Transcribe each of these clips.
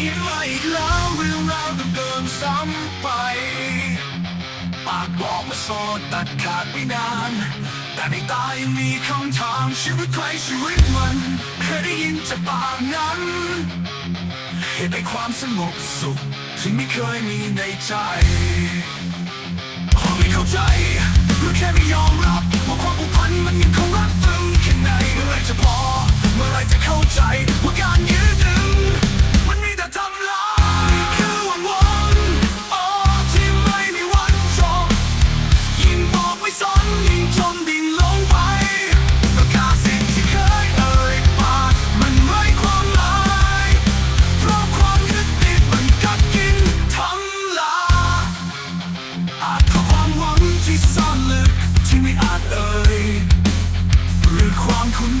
อีกแล้วอีกแล้วเรื่องราวเดิมๆซ้ำไป ปากบอกว่าโสดตัดขาดไปนาน แต่ในตายังมีคำถามชีวิตใครชีวิตมัน เคยได้ยินจากปากนั้น เหตุในความสงบสุขที่ไม่เคยมีในใจพอไม่เข้าใจหรือแค่ไม่ยอมรับว่าความผูกพันมันยังคงรักตึงแ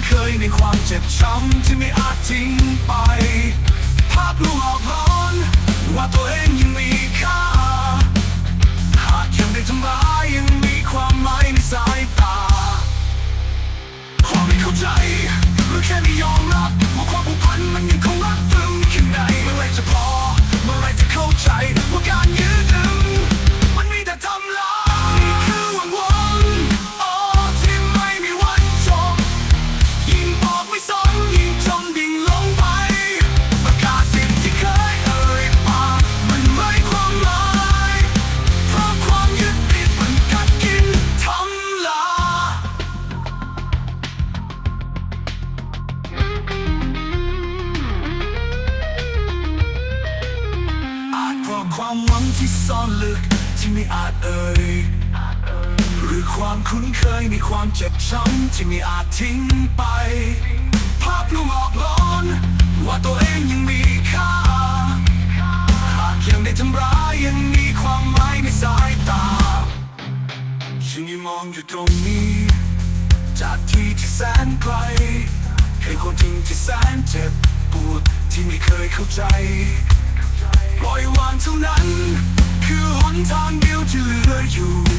เคยในความเจ็บช้ำที่ไม่อาจทิ้งไป ภาพลวงหลอกหลอน ว่าตัวเองยังมี ความหวังที่ซ่อนลึกที่ไม่อาจเอ่ยหรือความคุ้นเคยในความเจ็บช้ำที่ไม่อาจทิ้งไป ภาพลวงหลอกหลอนว่าตัวเองยังมีค่า หากยังได้ทำร้ายยังมีความหมายในสายตาฉันยังมองอยู่ตรงนี้ จากที่ที่แสนไกลเคยคนจริงที่แสนเจ็บปวดที่ไม่เคยเข้าใจ ปล่อยวางเท่านั้น คือหนทางเดียวที่เหลืออยู่